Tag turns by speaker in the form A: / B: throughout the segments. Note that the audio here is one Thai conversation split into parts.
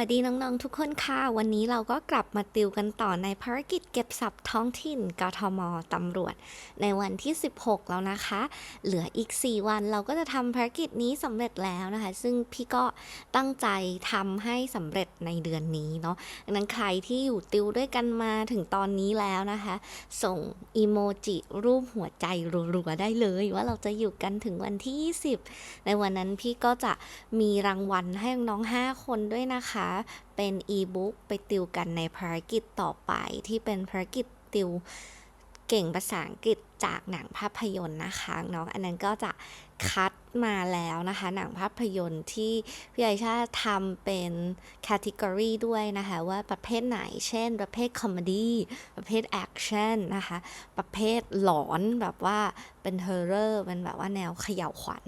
A: วัสดีน้อง ๆ ทุกคนค่ะ วันนี้เราก็กลับมาติวกันต่อในภารกิจเก็บศัพท์ท้องถิ่นกทมตำรวจ ในวันที่ 16 แล้วนะคะ เหลืออีก 4 วันเราก็จะทำภารกิจนี้สำเร็จแล้วนะคะ ซึ่งพี่ก็ตั้งใจทำให้สำเร็จในเดือนนี้เนาะดังนั้นใครที่อยู่ติวด้วยกันมาถึงตอนนี้แล้วนะคะ ส่งอีโมจิรูปหัวใจรัวๆได้เลยว่าเราจะอยู่กันถึงวันที่ 20 ในวันนั้นพี่ก็จะมีรางวัลให้น้องๆ5คนด้วยนะคะเป็นอีบุ๊กไปติวกันในภารกิจต่อไปที่เป็นภารกิจติวเก่งภาษาอังกฤษจากหนังภาพยนตร์นะคะเนาะอันนั้นก็จะคัด มาแล้วนะคะ หนังภาพยนตร์ที่พี่ไอชาทำเป็นแคตตากรีด้วยนะคะ ว่าประเภทไหน เช่น ประเภทคอมเมดี้ประเภทแอคชั่นนะคะ ประเภทหลอนแบบว่าเป็นเฮอร์เรอร์เป็นแบบว่าแนวเขย่าวขวัญ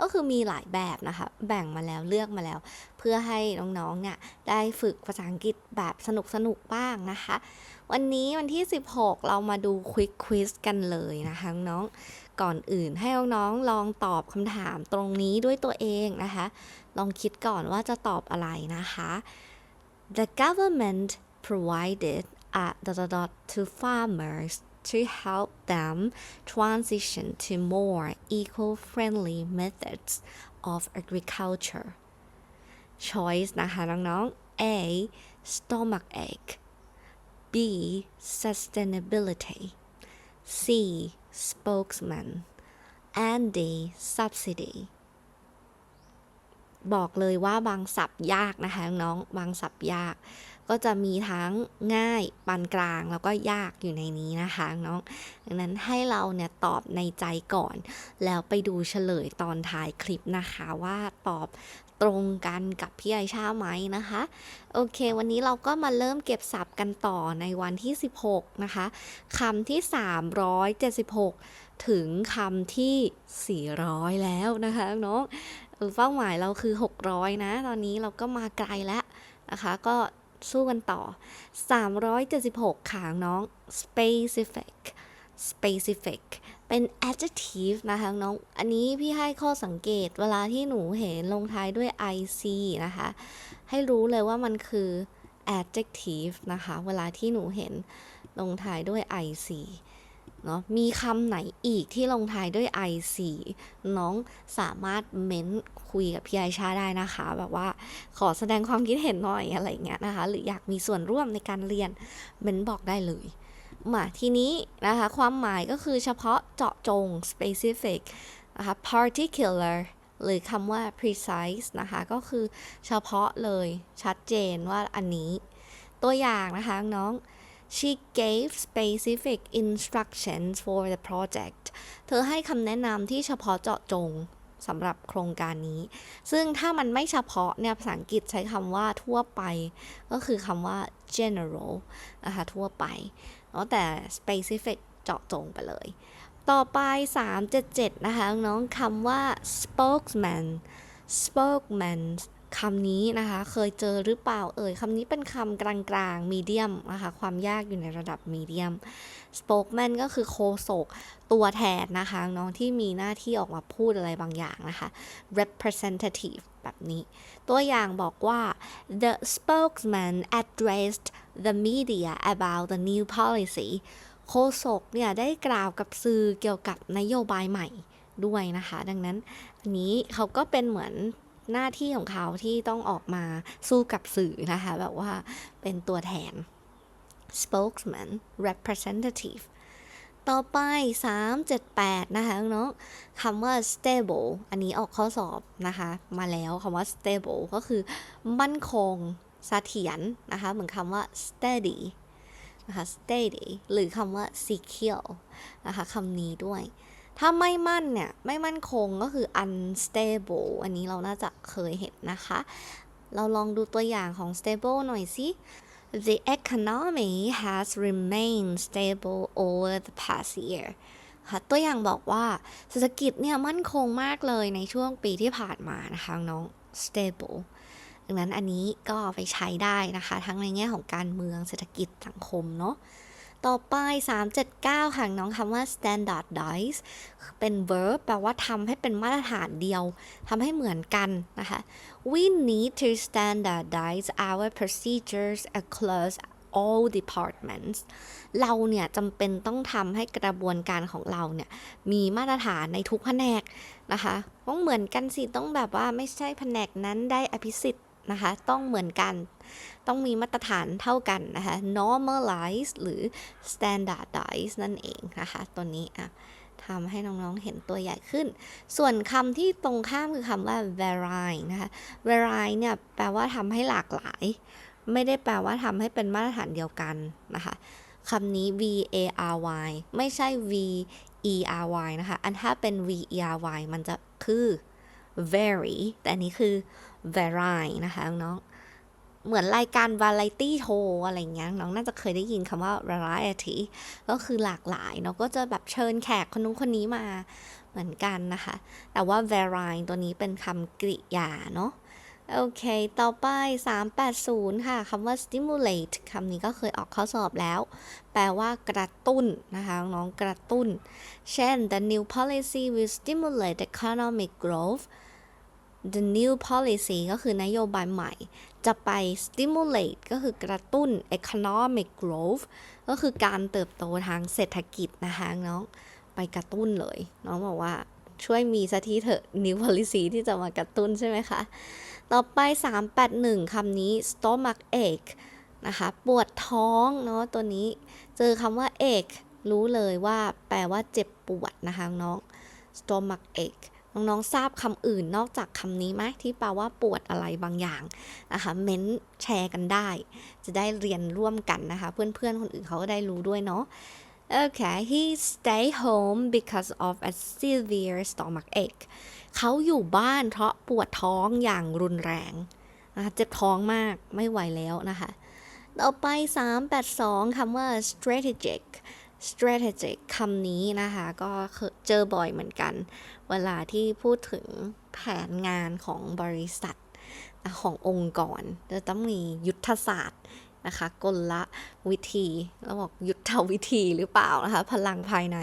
A: ก็คือมีหลายแบบนะคะ แบ่งมาแล้วเลือกมาแล้ว เพื่อให้น้องๆเนี่ยได้ฝึกภาษาอังกฤษแบบสนุกๆบ้างนะคะ วันนี้วันที่ 16 เรามาดูควิกควิสกันเลยนะคะน้อง ก่อนอื่นให้น้องๆลองตอบคำถามตรงนี้ด้วยตัวเองนะคะ ลองคิดก่อนว่าจะตอบอะไรนะคะ The government provided a dot dot dot to farmers to help them transition to more eco-friendly methods of agriculture choice นะคะน้องๆ A stomach ache B sustainability C spokesman and D subsidy บอกเลยว่าบางศัพท์ยากนะคะน้องบางศัพท์ยาก ก็จะมีทั้งง่ายปานกลางแล้วก็ยากอยู่ในนี้นะคะน้องดังนั้นให้เราเนี่ยตอบในใจก่อน แล้วไปดูเฉลยตอนท้ายคลิปนะคะว่าตอบ ตรงกันกับพี่ไอชาไหมนะคะ โอเค วันนี้เราก็มาเริ่มเก็บศัพท์กันต่อในวันที่ 16 นะคะคำที่ 376 ถึงคำที่ 400 แล้วนะคะน้องเป้าหมายเราคือ 600 นะ ตอนนี้เราก็มาไกลแล้วนะคะ ก็สู้กันต่อ 376ค่ะน้อง specific specific เป็น adjective นะคะน้อง อันนี้พี่ให้ข้อสังเกตเวลาที่หนูเห็นลงท้ายด้วย ic นะคะ ให้รู้เลยว่ามันคือ adjective นะคะ เวลาที่หนูเห็นลงท้ายด้วย ic เนาะมีคำไหนอีกที่ลงท้ายด้วย ic น้องสามารถเม้นคุยกับพี่ไอชาได้นะคะ แบบว่าขอแสดงความคิดเห็นหน่อยอะไรเงี้ยนะคะ หรืออยากมีส่วนร่วมในการเรียน เม้นบอกได้เลย มาทีนี้นะคะความหมายก็คือเฉพาะเจาะจง specific นะคะ particular หรือคำว่า precise นะคะก็คือเฉพาะเลยชัดเจนว่าอันนี้ ตัวอย่างนะคะน้อง she gave specific instructions for the project เธอให้คำแนะนำที่เฉพาะเจาะจงสำหรับโครงการนี้ ซึ่งถ้ามันไม่เฉพาะเนี่ยภาษาอังกฤษใช้คำว่าทั่วไป ก็คือคำว่า general นะคะทั่วไป เอาแต่ specific เจาะจงไปเลย ต่อไป 377 นะคะน้องคำว่า spokesman spokesman คำนี้นะคะ เคยเจอหรือเปล่าเอ่ยคำนี้เป็นคำกลางๆ medium นะคะ ความยากอยู่ในระดับ medium spokesman ก็คือโคศกตัวแทนนะคะน้องที่มีหน้าที่ออกมาพูดอะไรบางอย่างนะคะ representative แบบนี้ ตัวอย่างบอกว่า the spokesman addressed the media about the new policy โฆษกเนี่ยได้กล่าวกับสื่อเกี่ยวกับนโยบายใหม่ด้วยนะคะ ดังนั้นอันนี้เขาก็เป็นเหมือน หน้าที่ของเขาที่ต้องออกมาสู้กับสื่อนะคะ แบบว่าเป็นตัวแทน spokesman representative ต่อไป 378 นะคะน้องคำว่า stable อันนี้ออกข้อสอบนะคะ มาแล้วคำว่า stable ก็คือมั่นคงเสถียรนะคะ เหมือนคำว่า steady นะคะ steady หรือคำว่า secure นะคะคำนี้ด้วย ถ้าไม่มั่นเนี่ย ไม่มั่นคงก็คือ unstable อันนี้เราน่าจะเคยเห็นนะคะ เราลองดูตัวอย่างของ stable หน่อยสิ The economy has remained stable over the past year ค่ะตัวอย่างบอกว่าเศรษฐกิจเนี่ยมั่นคงมากเลยในช่วงปีที่ผ่านมานะคะน้อง stable ดังนั้นอันนี้ก็ไปใช้ได้นะคะ ทั้งในแง่ของการเมืองเศรษฐกิจสังคมเนาะ ต่อไป 379 ค่ะน้องคำว่า standardize เป็น verb แปลว่าทำให้เป็นมาตรฐานเดียวทำให้เหมือนกันนะคะ we need to standardize our procedures across all departments เราเนี่ยจำเป็นต้องทำให้กระบวนการของเราเนี่ยมีมาตรฐานในทุกแผนกนะคะ ต้องเหมือนกันสิ ต้องแบบว่าไม่ใช่แผนกนั้นได้อภิสิทธิ์ นะคะ ต้องเหมือนกัน ต้องมีมาตรฐานเท่ากันนะคะ normalize หรือ standardize นั่นเองนะคะ ตัวนี้อะทำให้น้องๆ เห็นตัวใหญ่ขึ้น ส่วนคำที่ตรงข้ามคือคำว่า vary นะคะ vary เนี่ยแปลว่าทำให้หลากหลาย ไม่ได้แปลว่าทำให้เป็นมาตรฐานเดียวกันนะคะคำนี้ v a r y ไม่ใช่ v e r y นะคะ อันถ้าเป็น v e r y มันจะคือ very แต่อันนี้คือ vary นะคะน้องเหมือนรายการ variety show อะไรเงี้ยน้องน่าจะเคยได้ยินคำว่า variety ก็คือหลากหลายเนาะก็จะแบบเชิญแขกคนนู้นคนนี้มาเหมือนกันนะคะ แต่ว่า vary ตัวนี้เป็นคำกริยาเนาะโอเค ต่อไป 380 ค่ะ คำว่า stimulate คำนี้ก็เคยออกข้อสอบแล้ว แปลว่ากระตุ้นนะคะ น้องกระตุ้น เช่น the new policy will stimulate economic growth the new policy ก็คือนโยบายใหม่ จะไป stimulate ก็คือกระตุ้น economic growth ก็คือการเติบโตทางเศรษฐกิจนะคะน้องไปกระตุ้นเลย น้องบอกว่าช่วยมีสักทีเถอะ new policy ที่จะมากระตุ้นใช่ไหมคะ ต่อไป 381คำนี้ stomach ache นะคะ ปวดท้องเนาะตัวนี้ เจอคำว่า ache รู้เลยว่าแปลว่าเจ็บปวดนะคะน้อง stomach ache น้องๆทราบคำอื่นนอกจากคำนี้ไหมที่แปลว่าปวดอะไรบางอย่างนะคะเม้นแชร์กันได้ จะได้เรียนร่วมกันนะคะ เพื่อนๆคนอื่นเขาก็ได้รู้ด้วยเนาะ Okay he stay home because of a severe stomach ache เขาอยู่บ้านเพราะปวดท้องอย่างรุนแรงนะคะเจ็บท้องมากไม่ไหวแล้วนะคะ ต่อไป 382คำว่า strategic strategic คำนี้นะคะ ก็เจอบ่อยเหมือนกัน เวลาที่พูดถึงแผนงานของบริษัทขององค์กร จะต้องมียุทธศาสตร์นะคะกลวิธีเราบอกยุทธวิธีหรือเปล่านะคะ พลังภายใน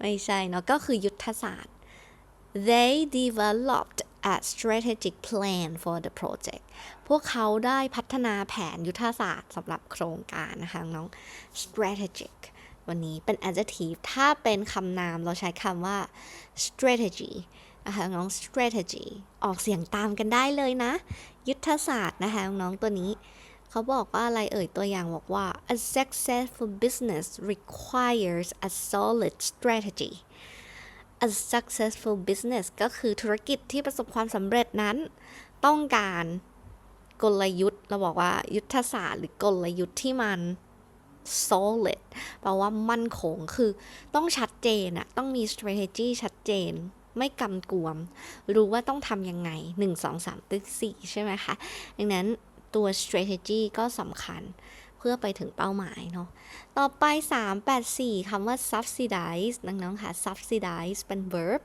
A: ไม่ใช่เนาะก็คือยุทธศาสตร์ they developed a strategic plan for the project พวกเขาได้พัฒนาแผนยุทธศาสตร์สำหรับโครงการนะคะน้อง strategic วันนี้เป็น adjective ถ้าเป็นคำนามเราใช้คำว่า strategy นะคะน้อง strategy ออกเสียงตามกันได้เลยนะ ยุทธศาสตร์นะคะน้องตัวนี้ เขาบอกว่าอะไรเอ่ยตัวอย่างบอกว่า a successful business requires a solid strategy a successful business ก็คือธุรกิจที่ประสบความสำเร็จนั้น ต้องการกลยุทธ์ เราบอกว่ายุทธศาสตร์หรือกลยุทธ์ที่มัน solid แปลว่ามั่นคงคือต้องชัดเจนอะต้องมี strategy ชัดเจน ไม่กำกวม รู้ว่าต้องทำยังไง 1 2 3ตึก4ใช่ไหมคะ ดังนั้นตัว strategy ก็สำคัญเพื่อไปถึงเป้าหมายเนาะ ต่อไป 384 คำว่า subsidize น้องๆค่ะ subsidize เป็น verb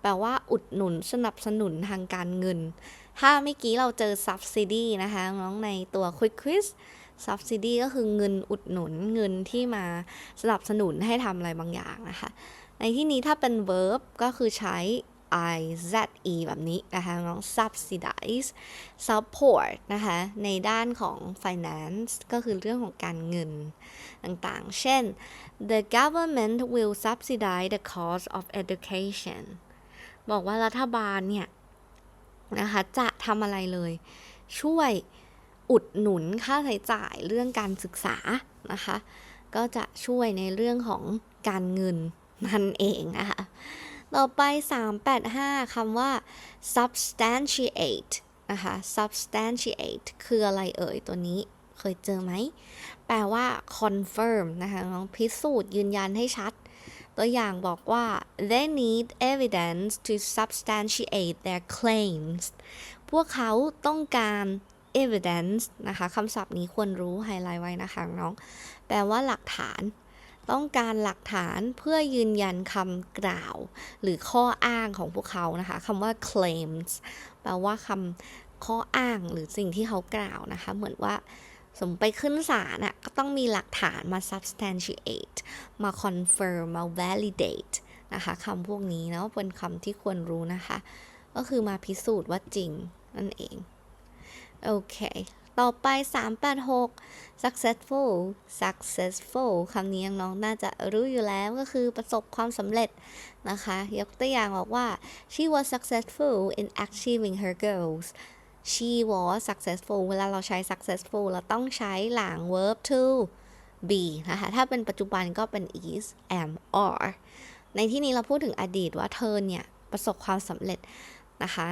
A: แปลว่าอุดหนุนสนับสนุนทางการเงิน ถ้าเมื่อกี้เราเจอ subsidy นะคะ น้องในตัว quick quiz subsidy ก็คือเงินอุดหนุนเงินที่มาสนับสนุนให้ทำอะไรบางอย่างนะคะ ในที่นี้ถ้าเป็น verb ก็คือใช้ I Z E แบบนี้นะคะน้อง subsidize support นะคะ ในด้านของ finance ก็คือเรื่องของการเงินต่างๆ เช่น the government will subsidize the cost of education บอกว่ารัฐบาลเนี่ยนะคะจะทำอะไรเลย ช่วย อุดหนุนค่าใช้จ่ายเรื่องการศึกษานะคะ ก็จะช่วยในเรื่องของการเงินนั่นเองนะคะต่อไป 385 คำว่า substantiate นะคะ substantiate คืออะไรเอ่ยตัวนี้เคยเจอไหม แปลว่า confirm นะคะน้องพิสูจน์ยืนยันให้ชัด ตัวอย่างบอกว่า they need evidence to substantiate their claims พวกเขาต้องการ evidence นะคะคำศัพท์นี้ควรรู้ไฮไลท์ไว้นะคะน้อง แปลว่าหลักฐาน ต้องการหลักฐานเพื่อยืนยันคำกล่าว หรือข้ออ้างของพวกเขานะคะคำว่า claims แปลว่าคำข้ออ้างหรือสิ่งที่เขากล่าวนะคะ เหมือนว่าสมมติไปขึ้นศาลอะก็ต้องมีหลักฐานมา substantiate มา confirm มา validate นะคะคำพวกนี้นะเป็นคำที่ควรรู้นะคะ ก็คือมาพิสูจน์ว่าจริงนั่นเอง โอเค ต่อไป 386 successful successful คำนี้น้องน่าจะรู้อยู่แล้วก็คือประสบความสำเร็จนะคะ ยกตัวอย่างบอกว่า she was successful in achieving her goals she was successful เวลาเราใช้ successful เราต้องใช้หลัง verb to be นะคะ ถ้าเป็นปัจจุบันก็เป็น is am are ในที่นี้เราพูดถึงอดีตว่าเธอเนี่ย ประสบความสำเร็จนะคะ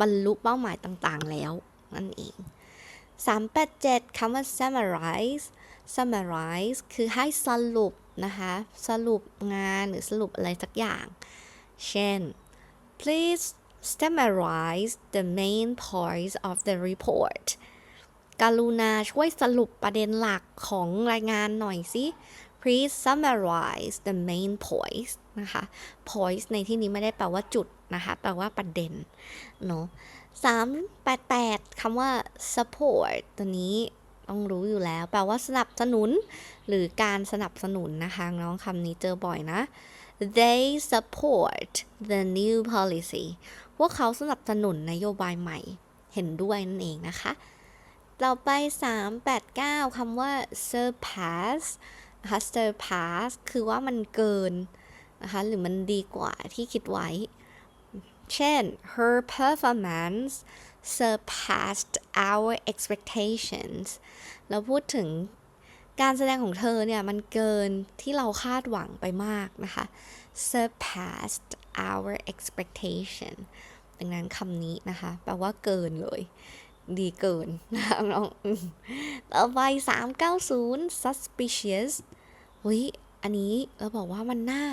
A: บรรลุเป้าหมายต่างๆแล้ว นั่นเอง 387คำว่า summarize summarize คือให้สรุปนะคะ สรุปงานหรือสรุปอะไรสักอย่าง เช่น please summarize the main points of the report กรุณาช่วยสรุปประเด็นหลักของรายงานหน่อยสิ please summarize the main points นะคะ points ในที่นี้ไม่ได้แปลว่าจุดนะคะ แปลว่าประเด็น เนาะ 388 คำว่า support ตัวนี้ต้องรู้อยู่แล้ว แปลว่าสนับสนุน หรือการสนับสนุนนะคะ น้องคำนี้เจอบ่อยนะ they support the new policy พวกเขาสนับสนุนนโยบายใหม่ เห็นด้วยนั่นเองนะคะ ต่อไป 389 คำว่า surpass นะคะ surpass คือว่ามันเกินนะคะ หรือมันดีกว่าที่คิดไว้ เช่น her performance surpassed our expectations เราพูดถึงการแสดงของเธอเนี่ย มันเกินที่เราคาดหวังไปมากนะคะ surpassed our expectation ดังนั้นคำนี้นะคะ แปลว่าเกินเลย ดีเกินนะคะน้องต่อไป 390 suspicious เฮ้ยอันนี้เราบอกว่ามันน่า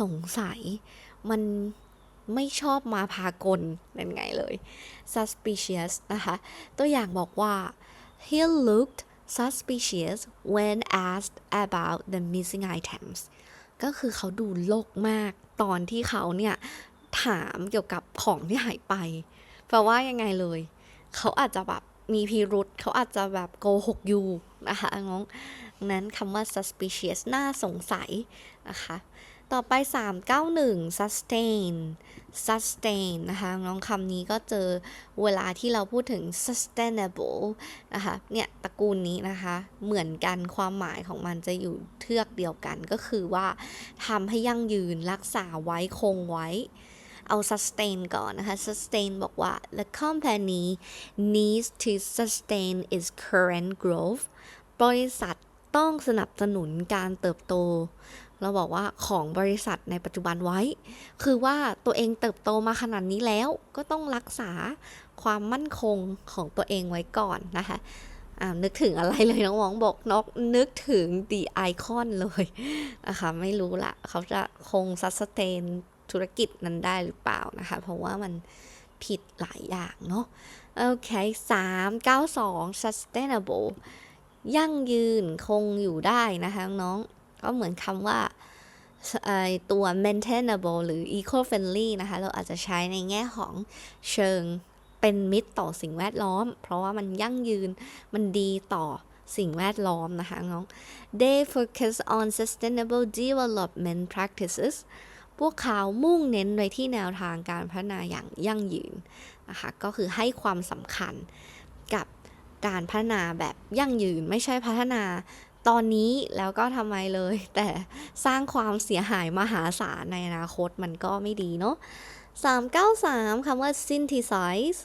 A: สงสัย มัน ไม่ชอบมาพากลเป็นไงเลย suspicious นะคะ ตัวอย่างบอกว่า he looked suspicious when asked about the missing items ก็คือเขาดูโลกมากตอนที่เขาเนี่ย ถามเกี่ยวกับของที่หายไปแปลว่ายังไงเลย เขาอาจจะแบบมีพิรุษเขาอาจจะแบบโกหกอยู่นะคะน้องนั้นคำว่า suspicious น่าสงสัยนะคะ ต่อไป 391 sustain sustain นะคะน้องคำนี้ก็เจอเวลาที่เราพูดถึง sustainable นะคะเนี่ยตระกูลนี้นะคะเหมือนกันความหมายของมันจะอยู่เทือกเดียวกันก็คือว่าทำให้ยั่งยืนรักษาไว้คงไว้ เอา sustain ก่อนนะคะ sustain บอกว่า the company needs to sustain its current growth บริษัทต้องสนับสนุนการเติบโต เราบอกว่าของบริษัทในปัจจุบันไว้ คือว่าตัวเองเติบโตมาขนาดนี้แล้วก็ต้องรักษาความมั่นคงของตัวเองไว้ก่อนนะคะนึกถึงอะไรเลยน้องหวองบอกนกนึกถึง the icon เลยนะคะไม่รู้ละเขาจะคง sustain ธุรกิจนั้นได้หรือเปล่านะคะ เพราะว่ามันผิดหลายอย่างเนาะโอเค392 sustainable ยั่งยืนคงอยู่ได้นะคะน้อง ก็เหมือนคำว่าตัว maintainable หรือ eco friendly นะคะ เราอาจจะใช้ในแง่ของเชิงเป็นมิตรต่อสิ่งแวดล้อม เพราะว่ามันยั่งยืน มันดีต่อสิ่งแวดล้อมนะคะน้อง they focus on sustainable development practices พวกเขามุ่งเน้นไปที่แนวทางการพัฒนาอย่างยั่งยืนนะคะ ก็คือให้ความสำคัญกับการพัฒนาแบบยั่งยืนไม่ใช่พัฒนา ตอนนี้แล้วก็ทำไมเลย แต่สร้างความเสียหายมหาศาลในอนาคตมันก็ไม่ดีเนาะ393คำว่า synthesize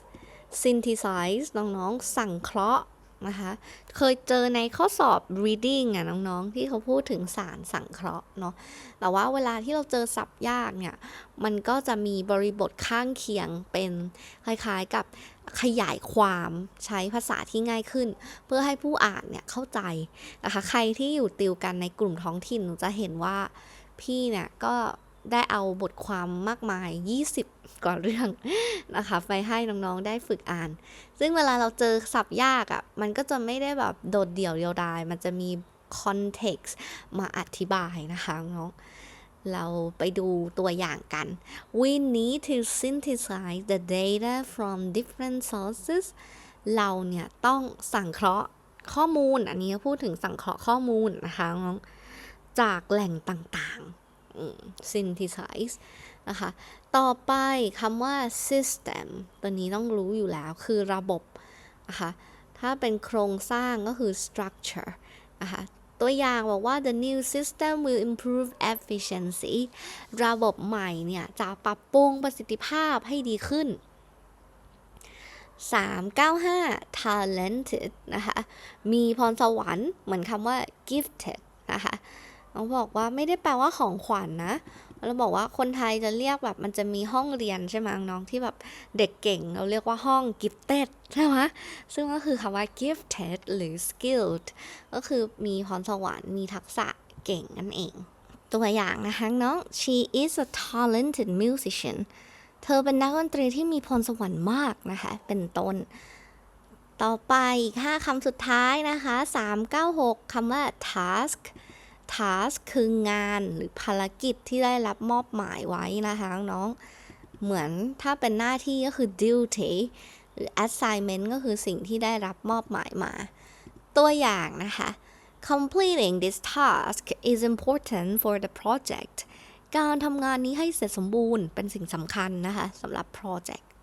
A: synthesize น้องๆ สั่งเคราะห์ นะคะ เคยเจอในข้อสอบ reading อะน้องๆ ที่เขาพูดถึงสารสังเคราะห์เนาะ แต่ว่าเวลาที่เราเจอศัพท์ยากเนี่ย มันก็จะมีบริบทข้างเคียงเป็นคล้ายๆกับขยายความใช้ภาษาที่ง่ายขึ้น เพื่อให้ผู้อ่านเนี่ยเข้าใจนะคะ ใครที่อยู่ติวกันในกลุ่มท้องถิ่นจะเห็นว่าพี่เนี่ยก็ ได้เอาบทความมากมาย 20 กว่าเรื่องนะคะ ไปให้น้องๆ ได้ฝึกอ่าน ซึ่งเวลาเราเจอศัพท์ยากอะ่ะ มันก็จะไม่ได้แบบโดดเดี่ยวเดียวดาย มันจะมี context มาอธิบายนะคะน้องเราไปดูตัวอย่างกัน we need to synthesize the data from different sources เราเนี่ยต้องสังเคราะห์ข้อมูล อันนี้พูดถึงสังเคราะห์ข้อมูลนะคะน้องจากแหล่งต่างๆ synthesize นะคะ ต่อไปคำว่า system ตัวนี้ต้องรู้อยู่แล้วคือระบบนะคะถ้าเป็นโครงสร้างก็คือ structure นะคะตัวอย่างบอกว่า the new system will improve efficiency ระบบใหม่เนี่ยจะปรับปรุงประสิทธิภาพให้ดีขึ้น 395 talented นะคะ มีพรสวรรค์เหมือนคำว่า gifted นะคะ เขาบอกว่าไม่ได้แปลว่าของขวัญนนะเราบอกว่าคนไทยจะเรียกแบบมันจะมีห้องเรียนใช่ไหมน้องที่แบบเด็กเก่ง เราเรียกว่าห้อง gifted ใช่ไหมซึ่งก็คือคำว่า gifted หรือ skilled ก็คือมีพรสวรรค์มีทักษะเก่งนั่นเอง ตัวอย่างนะคะน้อง she is a talented musician เธอเป็นนักดนตรีที่มีพรสวรรค์มากนะคะ เป็นต้น ต่อไปอีก5คำสุดท้ายนะคะ 396คำว่า task task คืองานหรือภารกิจที่ได้รับมอบหมายไว้นะคะน้องเหมือนถ้าเป็นหน้าที่ก็คือ duty หรือ assignment ก็คือสิ่งที่ได้รับมอบหมายมา ตัวอย่างนะคะ completing this task is important for the project การทำงานนี้ให้เสร็จสมบูรณ์เป็นสิ่งสำคัญนะคะสำหรับ project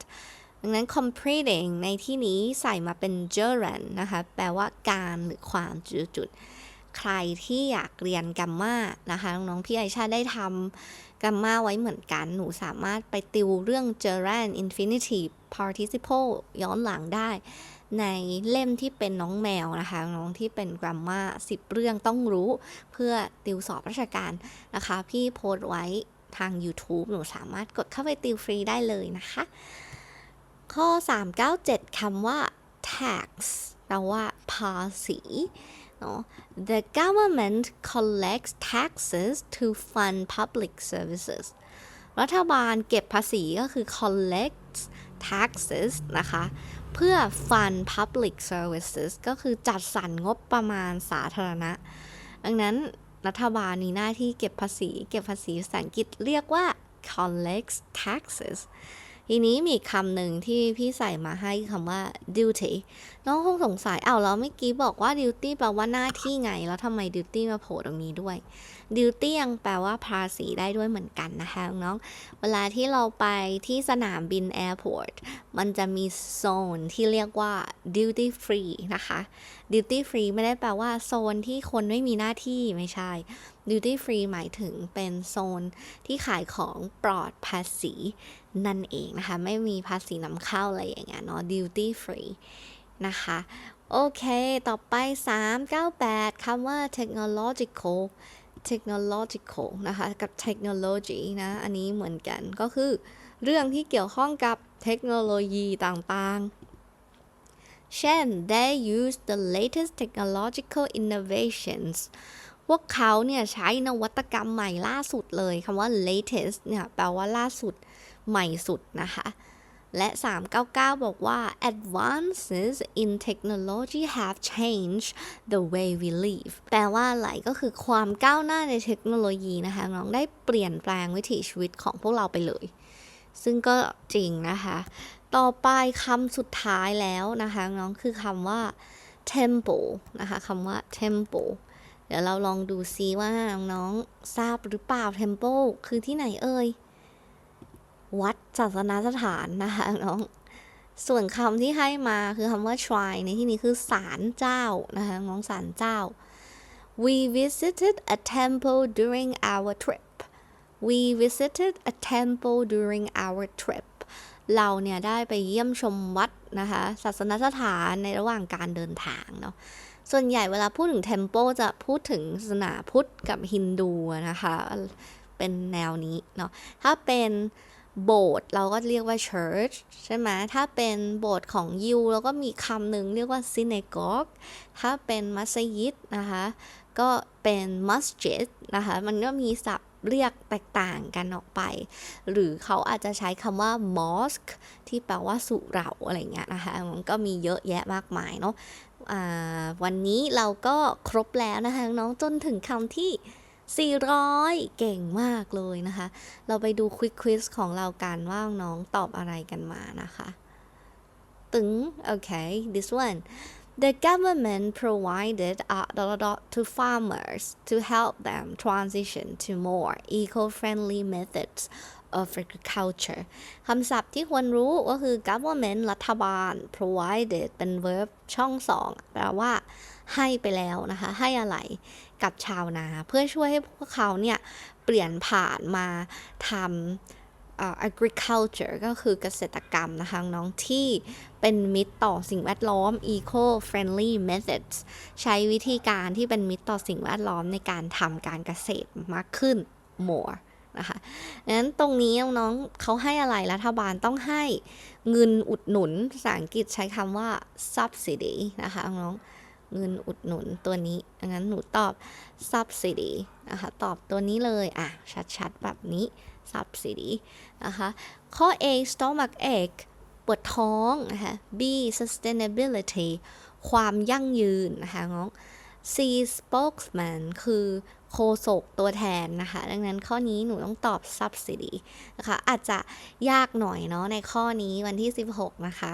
A: ดังนั้น completing ในที่นี้ใส่มาเป็น gerund นะคะ แปลว่าการหรือความจุดๆ ใครที่อยากเรียนกัมมานะคะน้องๆพี่ไอชาได้ทำกัมมาไว้เหมือนกัน หนูสามารถไปติวเรื่อง gerund infinitive participle ย้อนหลังได้ ในเล่มที่เป็นน้องแมวนะคะ น้องที่เป็น grammar 10เรื่องต้องรู้ เพื่อติวสอบราชการนะคะ พี่โพสต์ไว้ทาง YouTube หนูสามารถกดเข้าไปติวฟรีได้เลยนะคะ ข้อ 397คำว่า tax แปลว่าภาษี The government collects taxes to fund public services รัฐบาลเก็บภาษีก็คือ collect taxes นะคะ เพื่อ fund public services ก็คือจัดสรรงบประมาณสาธารณะ ดังนั้นรัฐบาลมีหน้าที่เก็บภาษี เก็บภาษีภาษาอังกฤษเรียกว่า collects taxes ทีนี้มีคำหนึ่งที่พี่ใส่มาให้คำว่า duty น้องคงสงสัยเอาแล้วเมื่อกี้บอกว่า duty แปลว่าหน้าที่ไง แล้วทำไม duty มาโผล่ตรงนี้ด้วย duty ยังแปลว่าภาษีได้ด้วยเหมือนกันนะคะน้อง เวลาที่เราไปที่สนามบิน airport มันจะมีโซนที่เรียกว่า duty free นะคะ duty free ไม่ได้แปลว่าโซนที่คนไม่มีหน้าที่ไม่ใช่ duty free หมายถึงเป็นโซนที่ขายของปลอดภาษีนั่นเองนะคะ ไม่มีภาษีนำเข้าอะไรอย่างเงี้ยเนาะ duty free นะคะโอเค ต่อไป 398 คำว่า technological technological นะคะกับ technology นะ อันนี้เหมือนกันก็คือเรื่องที่เกี่ยวข้องกับเทคโนโลยีต่างๆ เช่น they use the latest technological innovations พวกเขาเนี่ยใช้นวัตกรรมใหม่ล่าสุดเลยคำว่า latest เนี่ยแปลว่าล่าสุดใหม่สุดนะคะ และ 399 บอกว่า advances in technology have changed the way we live แปลว่าอะไรก็คือความก้าวหน้าในเทคโนโลยีนะคะน้องได้เปลี่ยนแปลงวิถีชีวิตของพวกเราไปเลย ซึ่งก็จริงนะคะ ต่อไปคำสุดท้ายแล้วนะคะน้องคือคำว่า temple นะคะคำว่า temple เดี๋ยวเราลองดูซิว่าน้องๆทราบหรือเปล่า temple คือที่ไหนเอ่ย วัดศาสนาสถานนะคะน้อง ส่วนคำที่ให้มาคือคำว่า shrine ในที่นี้คือศาลเจ้านะคะน้องศาลเจ้า we visited a temple during our trip we visited a temple during our trip เราเนี่ยได้ไปเยี่ยมชมวัดนะคะศาสนสถานในระหว่างการเดินทางเนาะส่วนใหญ่เวลาพูดถึง temple จะพูดถึงศาสนาพุทธกับฮินดูนะคะ เป็นแนวนี้เนาะถ้าเป็น โบสถ์เราก็เรียกว่า church ใช่ไหมถ้าเป็นโบสถ์ของยิวเราก็มีคำหนึ่งเรียกว่า synagogue ถ้าเป็นมัสยิดนะคะ ก็เป็น masjid นะคะ มันก็มีศัพท์เรียกแตกต่างกันออกไป หรือเขาอาจจะใช้คำว่า mosque ที่แปลว่าสุเหร่าอะไรเงี้ยนะคะ มันก็มีเยอะแยะมากมายเนาะวันนี้เราก็ครบแล้วนะคะน้องจนถึงคำที่ 400 เก่งมากเลยนะคะ เราไปดูควิ c ควิ z ของเรากันว่าน้องตอบอะไรกันมานะคะ ตึง โอเค this one the government provided a lot to farmers to help them transition to more eco-friendly methods of agriculture คำศัพท์ที่ควรรู้ก็คือ government รัฐบาล provided เป็น verb ช่องสองแปลว่าให้ไปแล้วนะคะ ให้อะไร กับชาวนา เพื่อช่วยให้พวกเขาเนี่ย เปลี่ยนผ่านมาทำ agriculture ก็คือเกษตรกรรมนะคะน้องที่เป็นมิตรต่อสิ่งแวดล้อม eco friendly methods ใช้วิธีการที่เป็นมิตรต่อสิ่งแวดล้อมในการทำการเกษตรมากขึ้น more นะคะงั้นตรงนี้น้องๆเขาให้อะไรรัฐบาลต้องให้เงินอุดหนุนภาษาอังกฤษใช้คำว่า subsidy นะคะน้อง เงินอุดหนุนตัวนี้ดังนั้นหนูตอบ subsidy นะคะ ตอบตัวนี้เลย อะ ชัดๆ แบบนี้ subsidy นะคะ ข้อ A stomach ache ปวดท้องนะคะ B sustainability ความยั่งยืนนะคะน้อง C spokesman คือโคศกตัวแทนนะคะ ดังนั้นข้อนี้หนูต้องตอบ subsidy นะคะ อาจจะยากหน่อยเนาะในข้อนี้วันที่ 16 นะคะ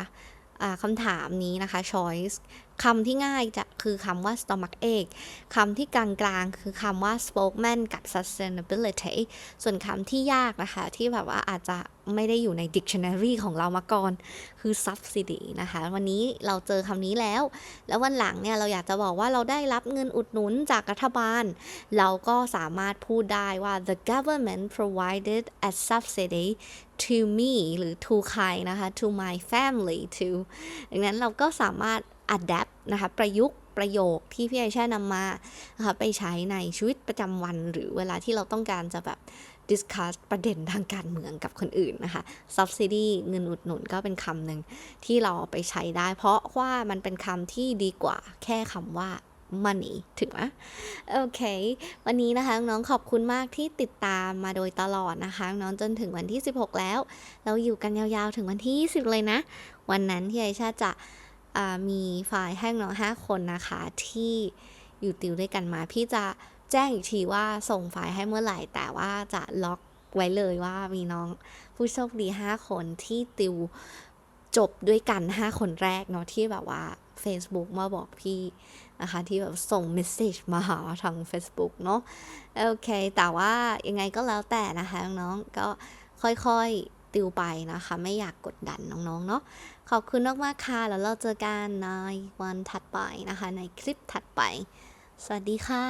A: อ่าคำถามนี้นะคะ choice คำที่ง่ายจะคือคำว่า stomach ache คำที่กลางๆ คือคำว่า spokesman กับ sustainability ส่วนคำที่ยากนะคะ ที่แบบว่าอาจจะไม่ได้อยู่ใน dictionary ของเรามาก่อน คือ subsidy นะคะ วันนี้เราเจอคำนี้แล้ว แล้ววันหลังเนี่ย เราอยากจะบอกว่าเราได้รับเงินอุดหนุนจากรัฐบาล เราก็สามารถพูดได้ว่า the government provided a subsidy to me หรือ to ใครนะคะ to my family to ดังนั้นเราก็สามารถ adapt นะคะประยุกต์ประโยคที่พี่ไอแช่นำมานะคะไปใช้ในชีวิตประจำวัน หรือเวลาที่เราต้องการจะแบบ discuss ประเด็นทางการเมืองกับคนอื่นนะคะ subsidy เงินอุดหนุนก็เป็นคำหนึ่งที่เราเอาไปใช้ได้ เพราะว่ามันเป็นคำที่ดีกว่าแค่คำว่า money ถึงไหมโอเค วันนี้นะคะน้องขอบคุณมากที่ติดตามมาโดยตลอดนะคะ น้องจนถึงวันที่ 16 แล้ว เราอยู่กันยาวๆถึงวันที่ 20 เลยนะ วันนั้นที่ไอชาจะ มีฝ่ายให้น้อง5คนนะคะ ที่อยู่ติวด้วยกันมา พี่จะแจ้งอีกทีว่าส่งไฟล์ให้เมื่อไหร่ แต่ว่าจะล็อกไว้เลยว่ามีน้องผู้โชคดี 5 คนที่ติวจบด้วยกัน 5 คนแรกเนาะที่แบบว่า Facebook มาบอกพี่นะคะ ที่แบบส่งเมสเซจมาหาทาง Facebook เนาะโอเค แต่ว่ายังไงก็แล้วแต่นะคะ น้องๆก็ค่อยๆติวไปนะคะ ไม่อยากกดดันน้องๆเนาะ ขอบคุณมากๆค่ะ แล้วเราเจอกันในวันถัดไปนะคะ ในคลิปถัดไป สวัสดีค่ะ